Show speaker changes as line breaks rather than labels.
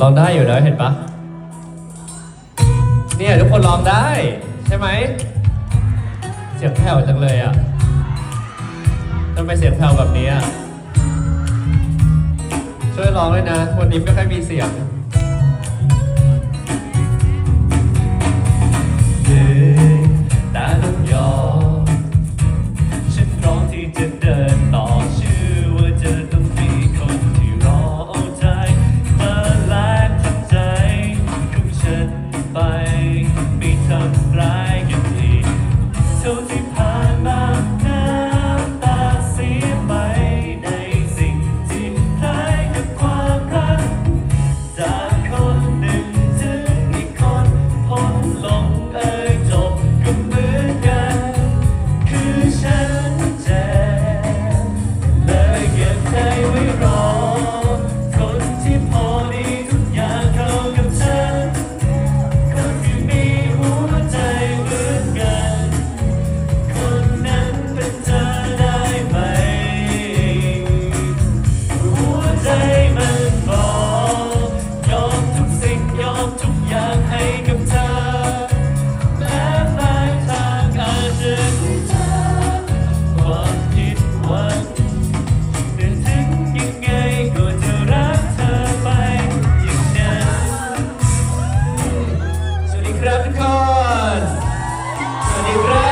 ร้องได้อยู่แล้วเห็นปะเนี่ยทุกคนร้องได้ ใช่ไหม เสียงแผ่วจังเลยอะทำไมเสียงแผ่วแบบนี้อะช่วยร้องด้วยนะ วันนี้ไม่ค่อยมีเสียง Libra.